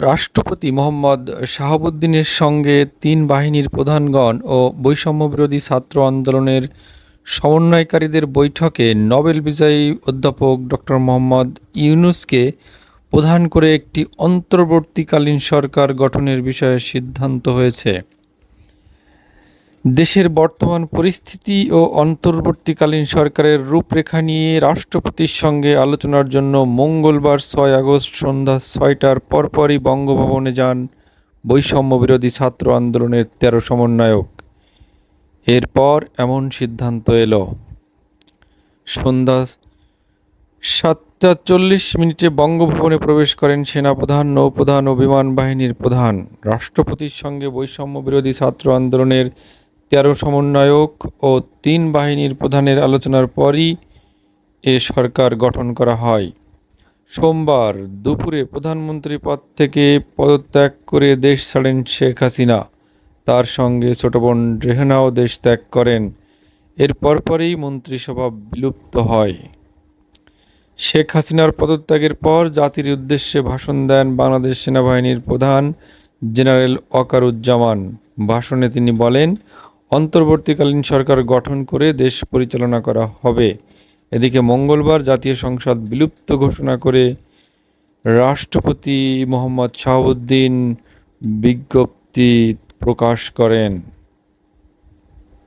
রাষ্ট্রপতি মোহাম্মদ শাহাবুদ্দিনের সঙ্গে তিন বাহিনীর প্রধানগণ ও বৈষম্যবিরোধী ছাত্র আন্দোলনের সমন্বয়কারীদের বৈঠকে নোবেল বিজয়ী অধ্যাপক ডক্টর মোহাম্মদ ইউনুসকে প্রধান করে একটি অন্তর্বর্তীকালীন সরকার গঠনের বিষয়ে সিদ্ধান্ত হয়েছে। দেশের বর্তমান পরিস্থিতি ও অন্তর্বর্তীকালীন সরকারের রূপরেখা নিয়ে রাষ্ট্রপতির সঙ্গে আলোচনার জন্য মঙ্গলবার ছয় আগস্ট সন্ধ্যা ছয়টার পরপরই বঙ্গভবনে যান বৈষম্য বিরোধী ছাত্র আন্দোলনের তেরো সমন্বয়ক। এরপর এমন সিদ্ধান্ত এলো। সন্ধ্যা সাতটা চল্লিশ মিনিটে বঙ্গভবনে প্রবেশ করেন সেনাপ্রধান, নৌপ্রধান ও বিমান বাহিনীর প্রধান। রাষ্ট্রপতির সঙ্গে বৈষম্য বিরোধী ছাত্র আন্দোলনের তেরো সমন্বয়ক ও তিন বাহিনীর প্রধানের আলোচনার পরই এ সরকার গঠন করা হয়। সোমবার দুপুরে প্রধানমন্ত্রী পদ থেকে পদত্যাগ করে দেশ ছাড়েন শেখ হাসিনা। তার সঙ্গে ছোট বোন রেহেনাও দেশ ত্যাগ করেন। এর পরপরই মন্ত্রিসভা বিলুপ্ত হয়। শেখ হাসিনার পদত্যাগের পর জাতির উদ্দেশ্যে ভাষণ দেন বাংলাদেশ সেনাবাহিনীর প্রধান জেনারেল ওয়াকারুজ্জামান ভাষণে তিনি বলেন অন্তর্বর্তীকালীন সরকার গঠন করে দেশ পরিচালনা করা হবে। এদিকে মঙ্গলবার জাতীয় সংসদ বিলুপ্ত ঘোষণা করে রাষ্ট্রপতি মোহাম্মদ শাহাবুদ্দিন বিজ্ঞপ্তি প্রকাশ করেন।